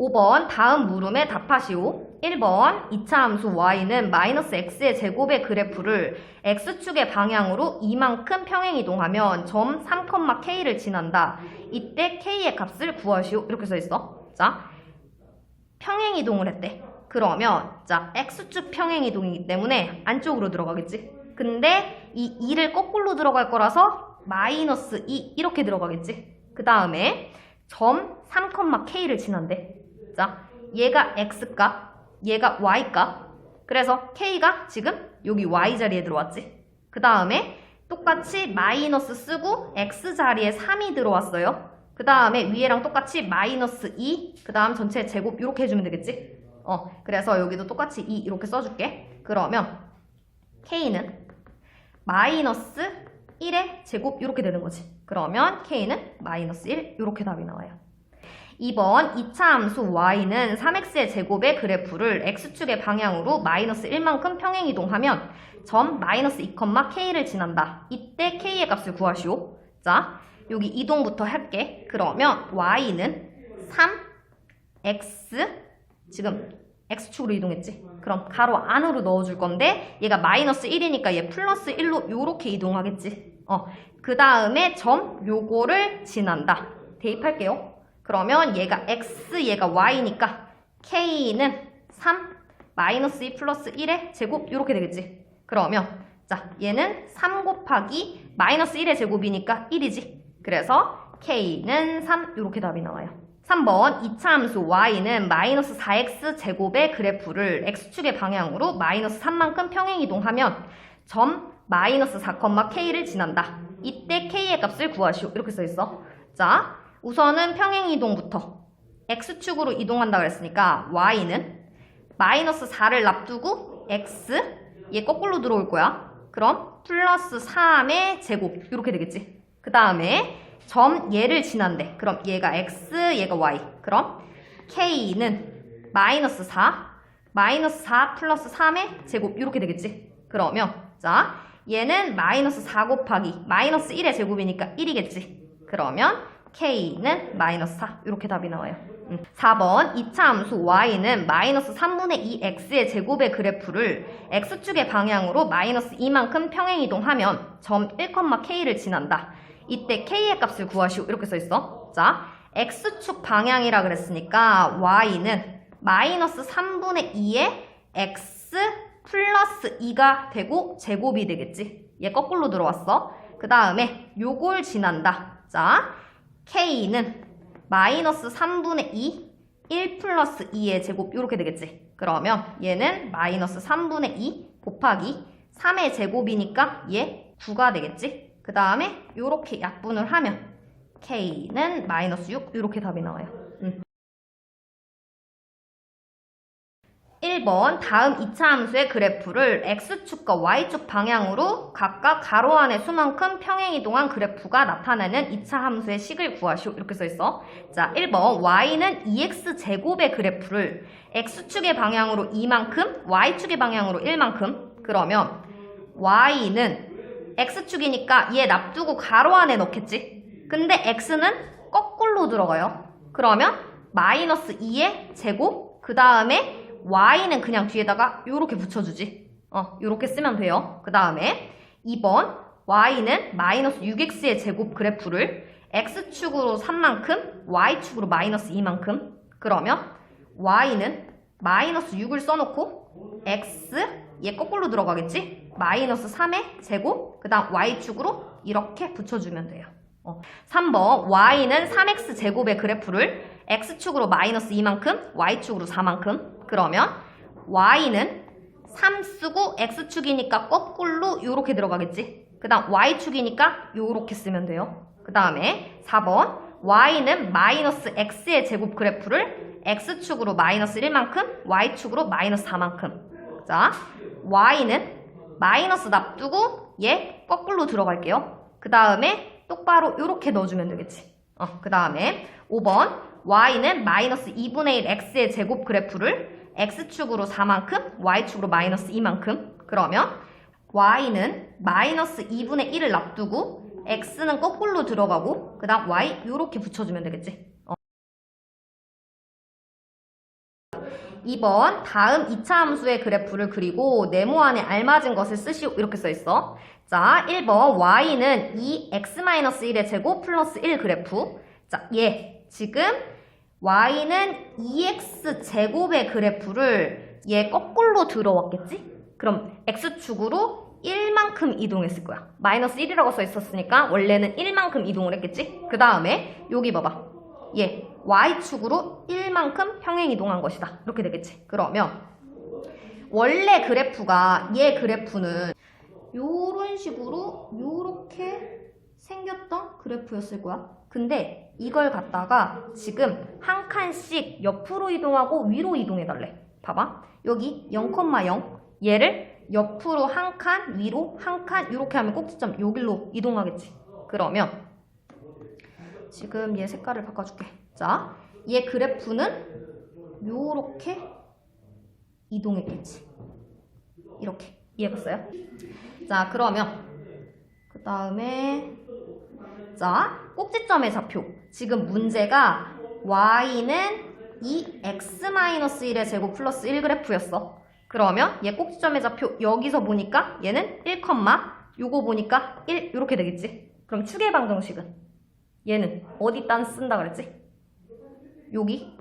5번 다음 물음에 답하시오. 1번 2차 함수 y는 마이너스 x의 제곱의 그래프를 x축의 방향으로 이만큼 평행 이동하면 점 3,k를 지난다. 이때 k의 값을 구하시오. 이렇게 써 있어. 자, 평행 이동을 했대. 그러면 자 x축 평행 이동이기 때문에 안쪽으로 들어가겠지. 근데 이 2를 거꾸로 들어갈 거라서 마이너스 2 이렇게 들어가겠지. 그 다음에 점 3,k를 지난대. 자, 얘가 x값, 얘가 y값. 그래서 k가 지금 여기 y 자리에 들어왔지. 그 다음에 똑같이 마이너스 쓰고 x 자리에 3이 들어왔어요. 그 다음에 위에랑 똑같이 마이너스 2, 그 다음 전체 제곱 이렇게 해주면 되겠지? 어, 그래서 여기도 똑같이 2 이렇게 써줄게. 그러면 k는 마이너스 1의 제곱 이렇게 되는 거지. 그러면 k는 마이너스 1 이렇게 답이 나와요. 2번 2차 함수 y는 3x의 제곱의 그래프를 x축의 방향으로 마이너스 1만큼 평행 이동하면 점 마이너스 2,k를 지난다. 이때 k의 값을 구하시오. 자, 여기 이동부터 할게. 그러면 y는 3, x, 지금 x축으로 이동했지? 그럼 가로 안으로 넣어줄 건데 얘가 마이너스 1이니까 얘 플러스 1로 요렇게 이동하겠지? 어, 그 다음에 점 요거를 지난다. 대입할게요. 그러면 얘가 x, 얘가 y니까 k는 3, 마이너스 2 플러스 1의 제곱 이렇게 되겠지? 그러면 자 얘는 3 곱하기 마이너스 1의 제곱이니까 1이지? 그래서 k는 3 이렇게 답이 나와요. 3번 2차 함수 y는 마이너스 4x 제곱의 그래프를 x축의 방향으로 마이너스 3만큼 평행 이동하면 점 마이너스 4,k를 지난다. 이때 k의 값을 구하시오. 이렇게 써있어. 자, 우선은 평행 이동부터 x축으로 이동한다 그랬으니까 y는 마이너스 4를 납두고 x 얘 거꾸로 들어올 거야. 그럼 플러스 3의 제곱 이렇게 되겠지. 그 다음에 점 얘를 지난대. 그럼 얘가 x, 얘가 y. 그럼 k는 마이너스 4, 마이너스 4 플러스 3의 제곱 이렇게 되겠지. 그러면 자 얘는 마이너스 4 곱하기 마이너스 1의 제곱이니까 1이겠지. 그러면 k는 마이너스 4 이렇게 답이 나와요. 음. 4번 2차 함수 y는 마이너스 3분의 2 x의 제곱의 그래프를 x축의 방향으로 마이너스 2만큼 평행 이동하면 점 1,k를 지난다. 이때 k의 값을 구하시오. 이렇게 써있어. 자, x축 방향이라 그랬으니까 y는 마이너스 3분의 2의 x 플러스 2가 되고 제곱이 되겠지. 얘 거꾸로 들어왔어. 그 다음에 요걸 지난다. 자, k는 마이너스 3분의 2, 1 플러스 2의 제곱 이렇게 되겠지. 그러면 얘는 마이너스 3분의 2 곱하기 3의 제곱이니까 얘 9가 되겠지. 그 다음에 이렇게 약분을 하면 k는 마이너스 6 이렇게 답이 나와요. 1번 다음 2차 함수의 그래프를 x축과 y축 방향으로 각각 가로 안의 수만큼 평행 이동한 그래프가 나타내는 2차 함수의 식을 구하시오. 이렇게 써있어. 자, 1번 y는 2x제곱의 그래프를 x축의 방향으로 2만큼, y축의 방향으로 1만큼 그러면 y는 x축이니까 얘 납두고 가로 안에 넣겠지. 근데 x는 거꾸로 들어가요. 그러면 마이너스 2의 제곱 그 다음에 y는 그냥 뒤에다가 요렇게 붙여주지. 어, 요렇게 쓰면 돼요. 그 다음에 2번 y는 마이너스 6x의 제곱 그래프를 x축으로 3만큼, y축으로 마이너스 2만큼 그러면 y는 마이너스 6을 써놓고 x 얘 거꾸로 들어가겠지? 마이너스 3의 제곱 그 다음 y축으로 이렇게 붙여주면 돼요. 어. 3번 y는 3x 제곱의 그래프를 x축으로 마이너스 2만큼, y축으로 4만큼 그러면 y는 3 쓰고 x축이니까 거꾸로 이렇게 들어가겠지. 그 다음 y축이니까 이렇게 쓰면 돼요. 그 다음에 4번 y는 마이너스 x의 제곱 그래프를 x축으로 마이너스 1만큼, y축으로 마이너스 4만큼 자, y는 마이너스 납두고 얘 거꾸로 들어갈게요. 그 다음에 똑바로 이렇게 넣어주면 되겠지. 어, 그 다음에 5번 y는 마이너스 2분의 1 x의 제곱 그래프를 x축으로 4만큼, y축으로 마이너스 2만큼 그러면 y는 마이너스 2분의 1을 납두고 x는 거꾸로 들어가고 그 다음 y 이렇게 붙여주면 되겠지. 2번 다음 2차 함수의 그래프를 그리고 네모 안에 알맞은 것을 쓰시오 이렇게 써 있어. 자, 1번 y는 2x-1의 제곱 플러스 1 그래프. 자, 얘 지금 y는 2x 제곱의 그래프를 얘 거꾸로 들어왔겠지? 그럼 x축으로 1만큼 이동했을 거야. 마이너스 1이라고 써 있었으니까 원래는 1만큼 이동을 했겠지? 그 다음에 여기 봐봐. 얘 y축으로 1만큼 평행 이동한 것이다. 이렇게 되겠지? 그러면 원래 그래프가 얘 그래프는 요런 식으로 요렇게 생겼던 그래프였을 거야. 근데 이걸 갖다가 지금 한 칸씩 옆으로 이동하고 위로 이동해 달래. 봐봐. 여기 0,0 얘를 옆으로 한 칸, 위로 한 칸 이렇게 하면 꼭지점 여기로 이동하겠지. 그러면 지금 얘 색깔을 바꿔줄게. 자, 얘 그래프는 요렇게 이동했겠지. 이렇게 이해했어요? 자, 그러면 그 다음에 자, 꼭지점의 좌표. 지금 문제가 y는 2x-1의 제곱 플러스 1 그래프였어. 그러면 얘 꼭지점의 좌표 여기서 보니까 얘는 1, 요거 보니까 1 이렇게 되겠지. 그럼 축의 방정식은 얘는 어디 딴 쓴다 그랬지? 여기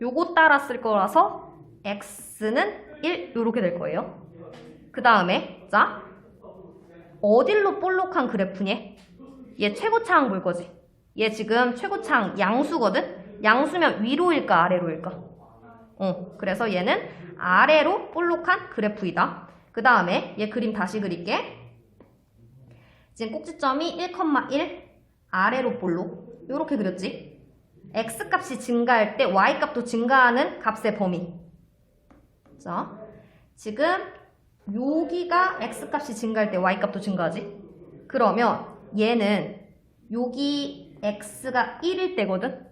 요거 따라 쓸 거라서 x는 1 이렇게 될 거예요. 그 다음에 자 어딜로 볼록한 그래프니? 얘 최고차항 볼 거지. 얘 지금 최고차항 양수거든? 양수면 위로일까 아래로일까? 어, 그래서 얘는 아래로 볼록한 그래프이다. 그 다음에 얘 그림 다시 그릴게. 지금 꼭지점이 1,1 아래로 볼록 이렇게 그렸지. x 값이 증가할 때 y 값도 증가하는 값의 범위. 자, 지금 여기가 x 값이 증가할 때 y 값도 증가하지. 그러면 얘는 여기 x가 1일 때거든.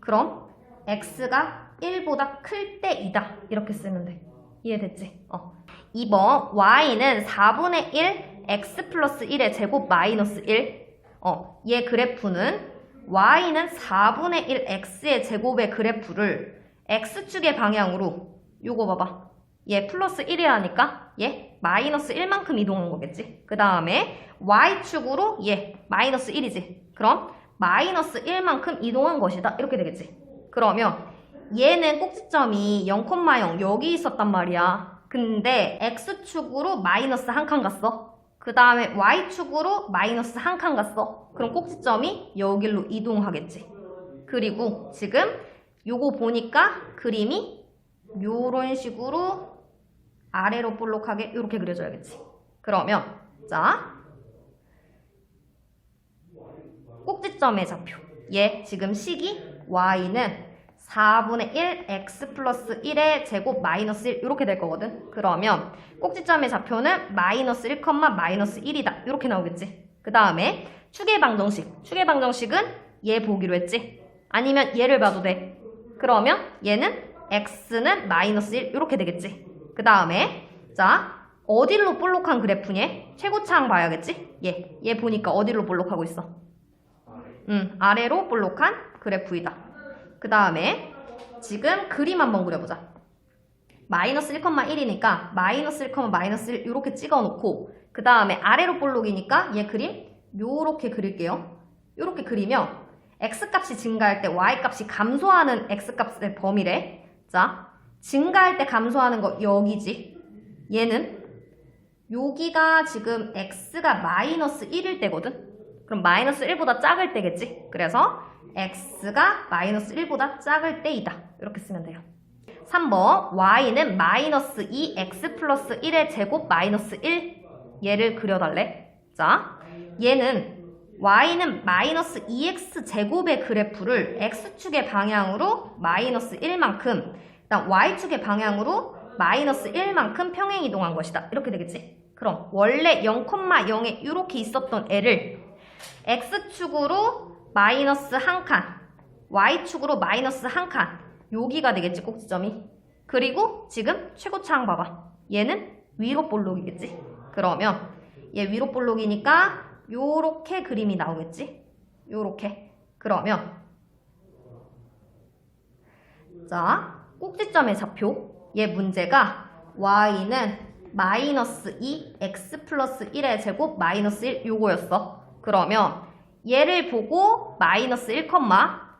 그럼 x가 1보다 클 때이다. 이렇게 쓰면 돼. 이해됐지? 어. 2번 y는 4분의 1 x 플러스 1의 제곱 마이너스 1. 어, 얘 그래프는 y는 4분의 1 x의 제곱의 그래프를 x축의 방향으로 요거 봐봐. 얘 플러스 1이라니까 얘 마이너스 1만큼 이동한 거겠지. 그 다음에 y축으로 얘 마이너스 1이지. 그럼 마이너스 1만큼 이동한 것이다. 이렇게 되겠지. 그러면 얘는 꼭지점이 0,0 여기 있었단 말이야. 근데 x축으로 마이너스 한 칸 갔어. 그 다음에 y축으로 마이너스 한 칸 갔어. 그럼 꼭지점이 여기로 이동하겠지. 그리고 지금 요거 보니까 그림이 요런 식으로 아래로 볼록하게 이렇게 그려줘야겠지. 그러면 자 꼭지점의 좌표 얘 지금 식이 y는 4분의 1 x 플러스 1의 제곱 마이너스 1 이렇게 될 거거든. 그러면 꼭지점의 좌표는 마이너스 1, 마이너스 1이다. 이렇게 나오겠지. 그 다음에 축의 방정식. 축의 방정식은 얘 보기로 했지. 아니면 얘를 봐도 돼. 그러면 얘는 x는 마이너스 1 이렇게 되겠지. 그 다음에 자 어디로 볼록한 그래프니? 최고차항 봐야겠지? 얘. 얘 보니까 어디로 볼록하고 있어? 음, 아래로 볼록한 그래프이다. 그 다음에 지금 그림 한번 그려보자. 마이너스 1,1이니까 마이너스 1, 마이너스 1 이렇게 찍어놓고 그 다음에 아래로 볼록이니까 얘 그림 요렇게 그릴게요. 요렇게 그리면 x값이 증가할 때 y값이 감소하는 x값의 범위래. 자, 증가할 때 감소하는 거 여기지. 얘는 여기가 지금 x가 마이너스 1일 때거든. 그럼 마이너스 1보다 작을 때겠지. 그래서 x가 마이너스 1보다 작을 때이다. 이렇게 쓰면 돼요. 3번 y는 마이너스 2x 플러스 1의 제곱 마이너스 1 얘를 그려달래. 자, 얘는 y는 마이너스 2x 제곱의 그래프를 x축의 방향으로 마이너스 1만큼 y축의 방향으로 마이너스 1만큼 평행 이동한 것이다. 이렇게 되겠지? 그럼 원래 0,0에 이렇게 있었던 애를 x축으로 마이너스 한 칸, y축으로 마이너스 한 칸, 여기가 되겠지 꼭지점이. 그리고 지금 최고차항 봐봐. 얘는 위로 볼록이겠지. 그러면 얘 위로 볼록이니까 요렇게 그림이 나오겠지. 요렇게. 그러면 자 꼭지점의 좌표 얘 문제가 y는 마이너스 2 x 플러스 1의 제곱 마이너스 1 요거였어. 그러면 얘를 보고 마이너스 1,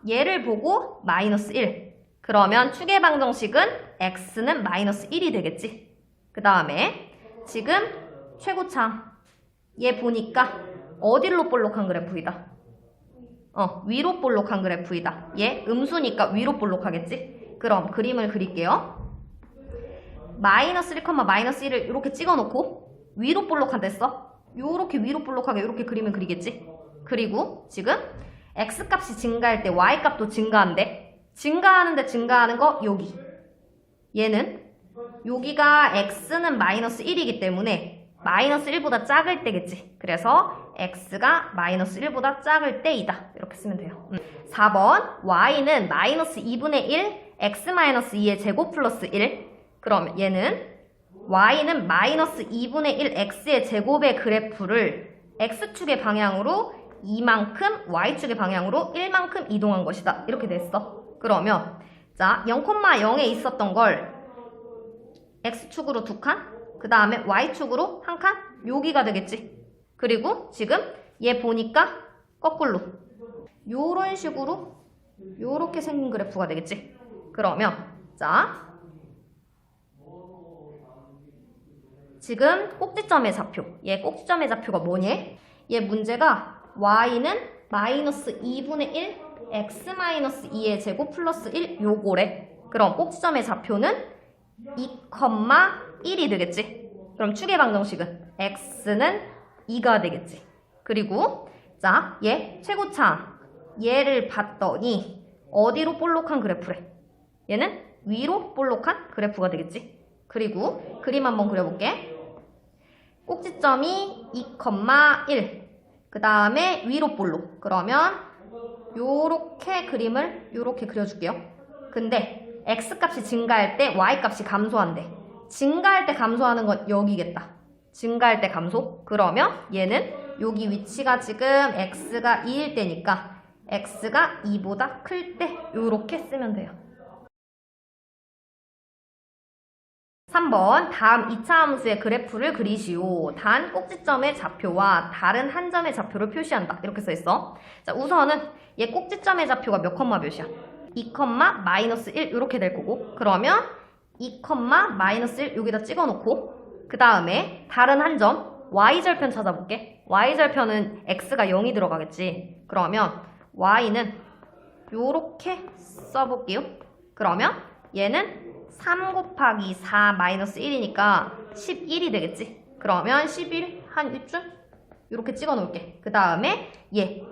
얘를 보고 마이너스 1 그러면 축의 방정식은 x는 마이너스 1이 되겠지. 그 다음에 지금 최고창. 얘 보니까 어디로 볼록한 그래프이다? 어, 위로 볼록한 그래프이다. 얘 음수니까 위로 볼록하겠지? 그럼 그림을 그릴게요. 마이너스 1, 마이너스 1을 이렇게 찍어놓고 위로 볼록한데 써. 요렇게 위로 볼록하게 이렇게 그림을 그리겠지? 그리고 지금 x 값이 증가할 때 y 값도 증가한대. 증가하는데 증가하는 거 여기. 얘는 여기가 x는 마이너스 1이기 때문에 마이너스 1보다 작을 때겠지. 그래서 x가 마이너스 1보다 작을 때이다. 이렇게 쓰면 돼요. 음. 4번 y는 마이너스 2분의 1 x 마이너스 2의 제곱 플러스 1 그럼 얘는 y는 마이너스 2분의 1 x의 제곱의 그래프를 x축의 방향으로 2만큼 y축의 방향으로 1만큼 이동한 것이다. 이렇게 됐어. 그러면 자 0,0에 있었던 걸 x축으로 두 칸, 그 다음에 y축으로 한 칸, 여기가 되겠지. 그리고 지금 얘 보니까 거꾸로 요런 식으로 요렇게 생긴 그래프가 되겠지. 그러면 자 지금 꼭지점의 좌표 얘 꼭지점의 좌표가 뭐니? 얘 문제가 y는 마이너스 2분의 1 x 마이너스 2의 제곱 플러스 1 요거래. 그럼 꼭지점의 좌표는 2,1이 되겠지. 그럼 축의 방정식은 x는 2가 되겠지. 그리고 자, 얘 최고차 얘를 봤더니 어디로 볼록한 그래프래? 얘는 위로 볼록한 그래프가 되겠지. 그리고 그림 한번 그려볼게. 꼭지점이 2,1. 그 다음에 위로 볼록. 그러면 요렇게 그림을 요렇게 그려줄게요. 근데 x 값이 증가할 때 y 값이 감소한대. 증가할 때 감소하는 건 여기겠다. 증가할 때 감소. 그러면 얘는 여기 위치가 지금 x가 2일 때니까 x가 2보다 클 때 요렇게 쓰면 돼요. 3번 다음 2차 함수의 그래프를 그리시오. 단 꼭지점의 좌표와 다른 한 점의 좌표를 표시한다. 이렇게 써있어. 자 우선은 얘 꼭지점의 좌표가 몇 컴마 몇이야? 2, 마이너스 1 이렇게 될 거고 그러면 2, 마이너스 1 여기다 찍어놓고 그 다음에 다른 한 점 y절편 찾아볼게. y절편은 x가 0이 들어가겠지. 그러면 y는 요렇게 써볼게요. 그러면 얘는 3 곱하기 4 마이너스 1이니까 11이 되겠지. 그러면 11한 이쯤 이렇게 찍어 놓을게. 그 다음에 얘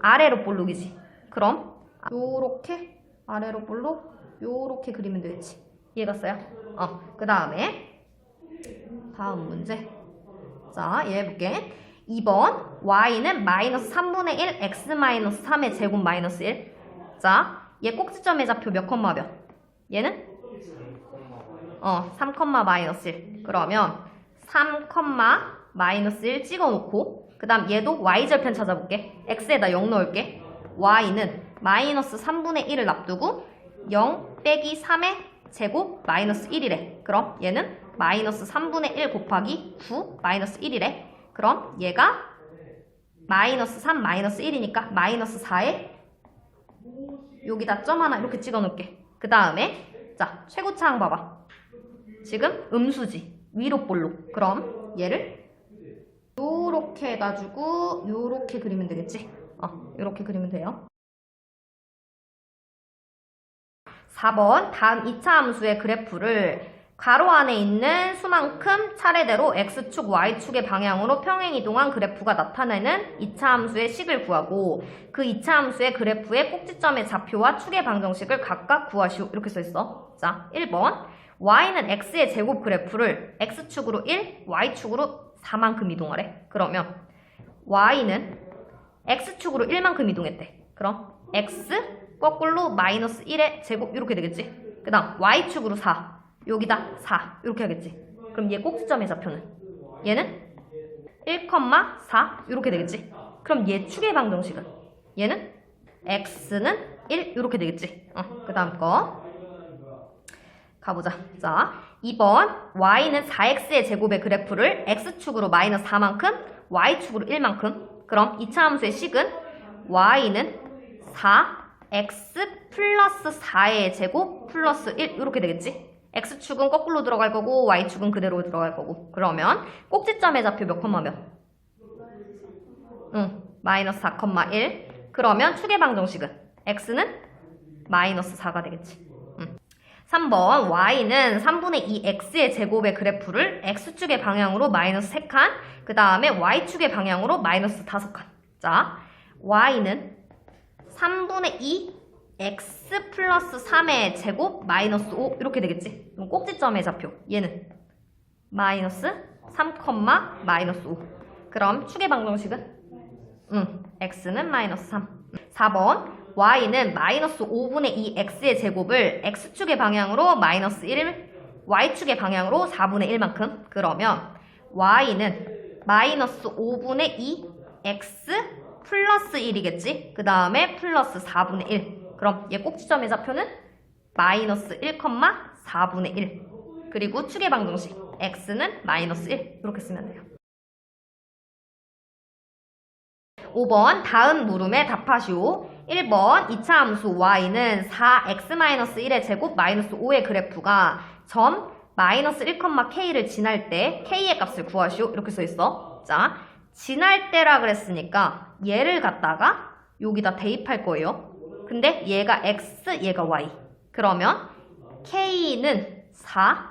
아래로 볼록이지. 그럼 요렇게 아래로 볼록 요렇게 그리면 되겠지. 이해 갔어요? 어, 그 다음에 다음 문제. 자, 얘 해볼게. 2번 y는 마이너스 3분의 1 x 마이너스 3의 제곱 마이너스 1. 자, 얘 꼭지점의 좌표 몇 컴마 몇? 얘는? 어, 3 컴마 마이너스 1. 그러면 3 컴마 마이너스 1 찍어놓고 그 다음 얘도 y절편 찾아볼게. x에다 0 넣을게. y는 마이너스 3분의 1을 납두고 0 빼기 3의 제곱 마이너스 1이래. 그럼 얘는 마이너스 3분의 1 곱하기 9 마이너스 1이래. 그럼 얘가 마이너스 3 마이너스 1이니까 마이너스 4에 여기다 점 하나 이렇게 찍어 놓을게. 그 다음에 자 최고차항 봐봐. 지금 음수지. 위로 볼록. 그럼 얘를 요렇게 해가지고 요렇게 그리면 되겠지? 어, 요렇게 그리면 돼요. 4번 다음 2차 함수의 그래프를 가로 안에 있는 수만큼 차례대로 x축, y축의 방향으로 평행 이동한 그래프가 나타내는 2차 함수의 식을 구하고 그 2차 함수의 그래프의 꼭지점의 좌표와 축의 방정식을 각각 구하시오. 이렇게 써 있어. 자, 1번 y는 x의 제곱 그래프를 x축으로 1, y축으로 4만큼 이동하래. 그러면 y는 x축으로 1만큼 이동했대. 그럼 x 거꾸로 마이너스 1의 제곱 이렇게 되겠지. 그 다음 y축으로 4 여기다 4 이렇게 하겠지. 그럼 얘 꼭지점의 좌표는 얘는 1,4 이렇게 되겠지. 그럼 얘 축의 방정식은 얘는 x는 1 이렇게 되겠지. 어, 그 다음 거 가보자. 자, 2번 y는 4x의 제곱의 그래프를 x축으로 마이너스 4만큼, y축으로 1만큼. 그럼 2차 함수의 식은 y는 4, x 플러스 4의 제곱 플러스 1 이렇게 되겠지? x축은 거꾸로 들어갈 거고 y축은 그대로 들어갈 거고 그러면 꼭지점의 좌표 몇 컴마 몇? 응, 마이너스 4,1 그러면 축의 방정식은 x는 마이너스 4가 되겠지. 응. 3번 y는 3분의 2 x의 제곱의 그래프를 x축의 방향으로 마이너스 3칸 그 다음에 y축의 방향으로 마이너스 5칸. 자 y는 3분의 2 x 플러스 3의 제곱 마이너스 5 이렇게 되겠지? 그럼 꼭지점의 좌표. 얘는 마이너스 3, 마이너스 5 그럼 축의 방정식은? 응, x는 마이너스 3. 4번 y는 마이너스 5분의 2 x의 제곱을 x축의 방향으로 마이너스 1, y축의 방향으로 4분의 1만큼 그러면 y는 마이너스 5분의 2 x 플러스 1이겠지? 그 다음에 플러스 4분의 1 그럼 얘 꼭지점의 좌표는 마이너스 1, 4분의 1 그리고 축의 방정식 x는 마이너스 1 이렇게 쓰면 돼요. 5번 다음 물음에 답하시오. 1번 2차 함수 y는 4x-1의 제곱 마이너스 5의 그래프가 점 마이너스 1,k를 지날 때 k의 값을 구하시오. 이렇게 써있어. 자, 지날 때라 그랬으니까 얘를 갖다가 여기다 대입할 거예요. 근데 얘가 x, 얘가 y. 그러면 k는 4,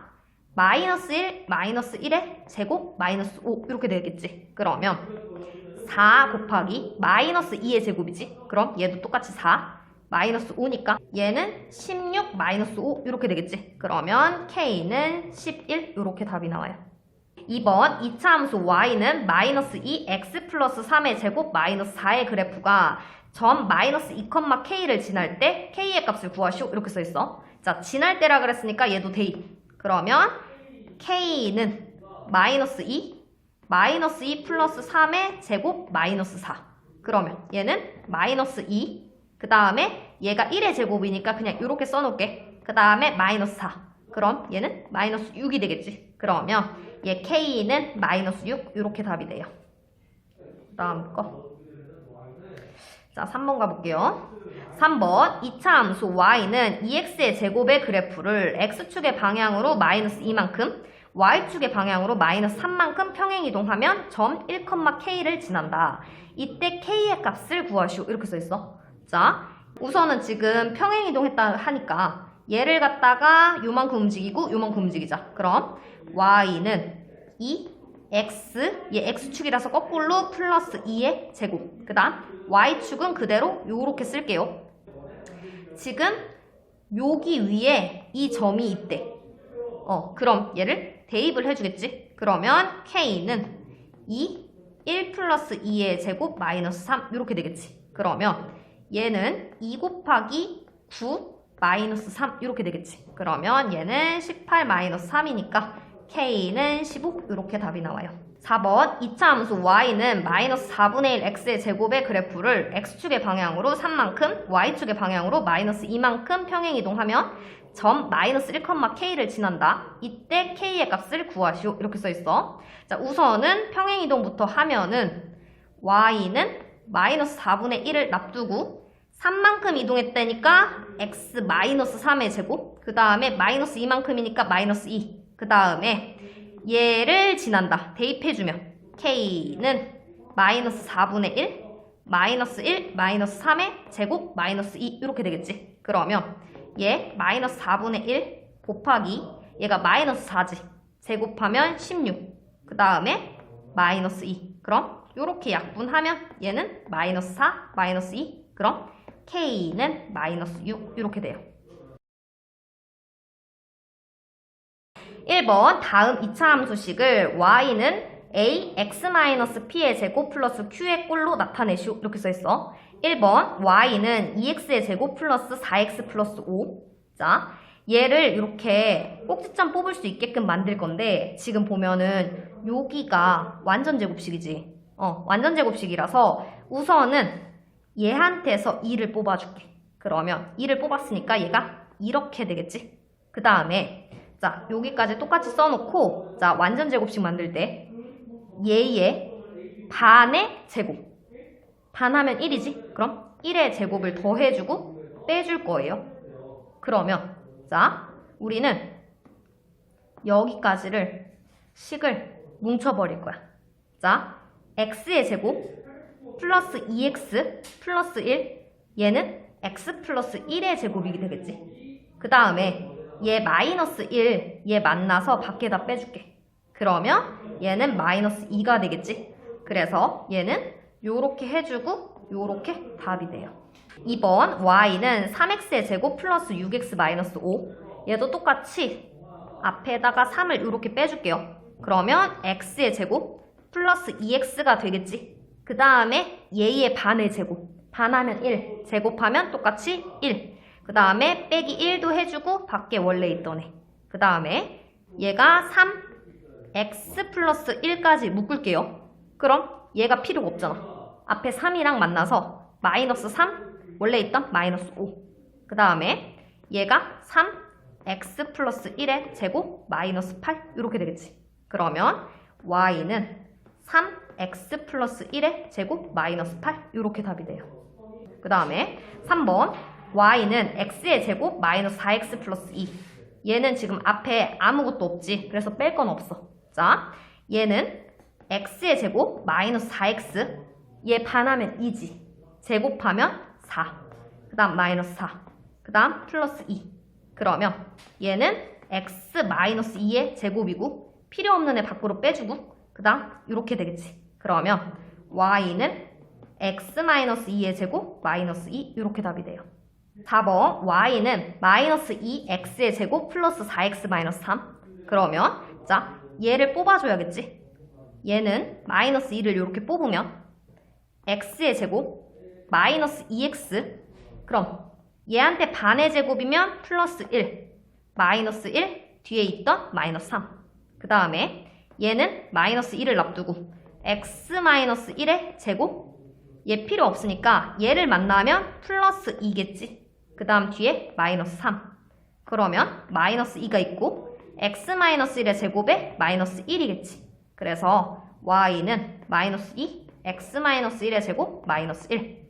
마이너스 1, 마이너스 1의 제곱, 마이너스 5 이렇게 되겠지. 그러면 4 곱하기 마이너스 2의 제곱이지. 그럼 얘도 똑같이 4 마이너스 5니까 얘는 16 마이너스 5 이렇게 되겠지. 그러면 K는 11 이렇게 답이 나와요. 2번 2차 함수 y는 마이너스 2 x 플러스 3의 제곱 마이너스 4의 그래프가 점 마이너스 2,k를 지날 때 k의 값을 구하시오 이렇게 써있어. 자 지날 때라 그랬으니까 얘도 대입. 그러면 k는 마이너스 2 마이너스 2 플러스 3의 제곱 마이너스 4 그러면 얘는 마이너스 2 그 다음에 얘가 1의 제곱이니까 그냥 이렇게 써놓을게. 그 다음에 마이너스 4 그럼 얘는 마이너스 6이 되겠지. 그러면 얘 k는 마이너스 6 이렇게 답이 돼요. 그 다음 거. 자, 3번 가볼게요. 3번. 2차 함수 y는 2x의 제곱의 그래프를 x축의 방향으로 마이너스 2만큼 y축의 방향으로 마이너스 3만큼 평행이동하면 점 1,k를 지난다. 이때 k의 값을 구하시오. 이렇게 써있어. 자, 우선은 지금 평행이동했다 하니까 얘를 갖다가 요만큼 움직이고 요만큼 움직이자. 그럼 y는 2 x, 얘 x축이라서 거꾸로 플러스 2의 제곱. 그 다음 y축은 그대로 요렇게 쓸게요. 지금 여기 위에 이 점이 있대. 어, 그럼 얘를 대입을 해주겠지? 그러면 k는 2, 1 플러스 2의 제곱 마이너스 3 이렇게 되겠지? 그러면 얘는 2 곱하기 9 마이너스 3 이렇게 되겠지? 그러면 얘는 18 마이너스 3이니까 k는 15 이렇게 답이 나와요. 4번 2차 함수 y는 마이너스 4분의 1 x의 제곱의 그래프를 x축의 방향으로 3만큼 y축의 방향으로 마이너스 2만큼 평행이동하면 점 마이너스 1,k를 지난다. 이때 k의 값을 구하시오. 이렇게 써있어. 자 우선은 평행이동부터 하면은 y는 마이너스 4분의 1을 납두고 3만큼 이동했다니까 x 마이너스 3의 제곱 그 다음에 마이너스 2만큼이니까 마이너스 2그 다음에 얘를 지난다. 대입해주면 k는 마이너스 4분의 1 마이너스 1 마이너스 3의 제곱 마이너스 2 이렇게 되겠지. 그러면 얘 마이너스 4분의 1 곱하기 얘가 마이너스 4지. 제곱하면 16. 그 다음에 마이너스 2. 그럼 이렇게 약분하면 얘는 마이너스 4 마이너스 2. 그럼 k는 마이너스 6 이렇게 돼요. 1번 다음 2차 함수식을 y는 a x-p의 제곱 플러스 q의 꼴로 나타내시오. 이렇게 써있어. 1번 y는 2x의 제곱 플러스 4x 플러스 5 자, 얘를 이렇게 꼭지점 뽑을 수 있게끔 만들 건데 지금 보면은 여기가 완전 제곱식이지. 어, 완전 제곱식이라서 우선은 얘한테서 2를 뽑아줄게. 그러면 2를 뽑았으니까 얘가 이렇게 되겠지? 그 다음에 자, 여기까지 똑같이 써놓고, 자, 완전 제곱식 만들 때, 얘의 반의 제곱. 반하면 1이지? 그럼 1의 제곱을 더해주고 빼줄 거예요. 그러면, 자, 우리는 여기까지를 식을 뭉쳐버릴 거야. 자, x의 제곱 플러스 2x 플러스 1 얘는 x 플러스 1의 제곱이 되겠지. 그 다음에 얘 마이너스 1, 얘 만나서 밖에다 빼줄게. 그러면 얘는 마이너스 2가 되겠지. 그래서 얘는 요렇게 해주고 요렇게 답이 돼요. 2번 y는 3x의 제곱 플러스 6x 마이너스 5 얘도 똑같이 앞에다가 3을 이렇게 빼줄게요. 그러면 x의 제곱 플러스 2x가 되겠지. 그 다음에 얘의 반의 제곱. 반하면 1, 제곱하면 똑같이 1. 그 다음에 빼기 1도 해주고 밖에 원래 있던 애. 그 다음에 얘가 3, x 플러스 1까지 묶을게요. 그럼 얘가 필요가 없잖아. 앞에 3이랑 만나서 마이너스 3, 원래 있던 마이너스 5. 그 다음에 얘가 3, x 플러스 1의 제곱 마이너스 8 이렇게 되겠지. 그러면 y는 3x 플러스 1의 제곱 마이너스 8 이렇게 답이 돼요. 그 다음에 3번 y는 x의 제곱 마이너스 4x 플러스 2 얘는 지금 앞에 아무것도 없지. 그래서 뺄 건 없어. 자, 얘는 x의 제곱 마이너스 4x 얘 반하면 2지. 제곱하면 4. 그 다음 마이너스 4. 그 다음 플러스 2. 그러면 얘는 x 마이너스 2의 제곱이고 필요 없는 애 밖으로 빼주고 그 다음 이렇게 되겠지. 그러면 y는 x 마이너스 2의 제곱 마이너스 2 이렇게 답이 돼요. 4번 y는 마이너스 2x의 제곱 플러스 4x 마이너스 3 그러면 자 얘를 뽑아줘야겠지. 얘는 마이너스 2를 이렇게 뽑으면 x의 제곱 마이너스 2x 그럼 얘한테 반의 제곱이면 플러스 1 마이너스 1 뒤에 있던 마이너스 3 그 다음에 얘는 마이너스 1을 납두고 x 마이너스 1의 제곱? 얘 필요 없으니까 얘를 만나면 플러스 2겠지 그 다음 뒤에 마이너스 3 그러면 마이너스 2가 있고 x 마이너스 1의 제곱에 마이너스 1이겠지. 그래서 y는 마이너스 2 x 마이너스 1의 제곱 마이너스 1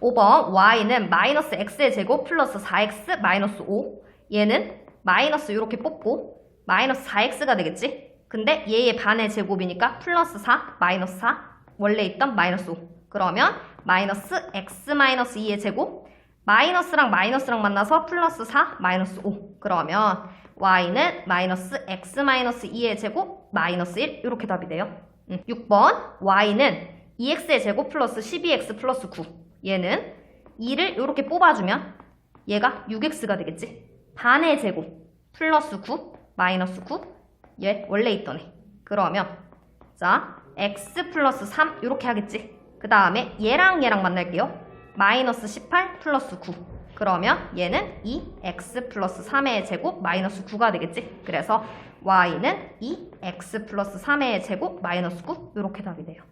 5번 y는 마이너스 x의 제곱 플러스 4x 마이너스 5 얘는 마이너스 이렇게 뽑고 마이너스 4x가 되겠지? 근데 얘의 반의 제곱이니까 플러스 4 마이너스 4 원래 있던 마이너스 5 그러면 마이너스 x 마이너스 2의 제곱 마이너스랑 마이너스랑 만나서 플러스 4 마이너스 5 그러면 y는 마이너스 x 마이너스 2의 제곱 마이너스 1 이렇게 답이 돼요 음, 6번 y는 2x의 제곱 플러스 12x 플러스 9 얘는 2를 이렇게 뽑아주면 얘가 6x가 되겠지. 반의 제곱 플러스 9 마이너스 9 얘 원래 있던 애. 그러면 자 x 플러스 3 이렇게 하겠지. 그 다음에 얘랑 얘랑 만날게요. 마이너스 18 플러스 9 그러면 얘는 2x 플러스 3의 제곱 마이너스 9가 되겠지. 그래서 y는 2x 플러스 3의 제곱 마이너스 9 이렇게 답이 돼요.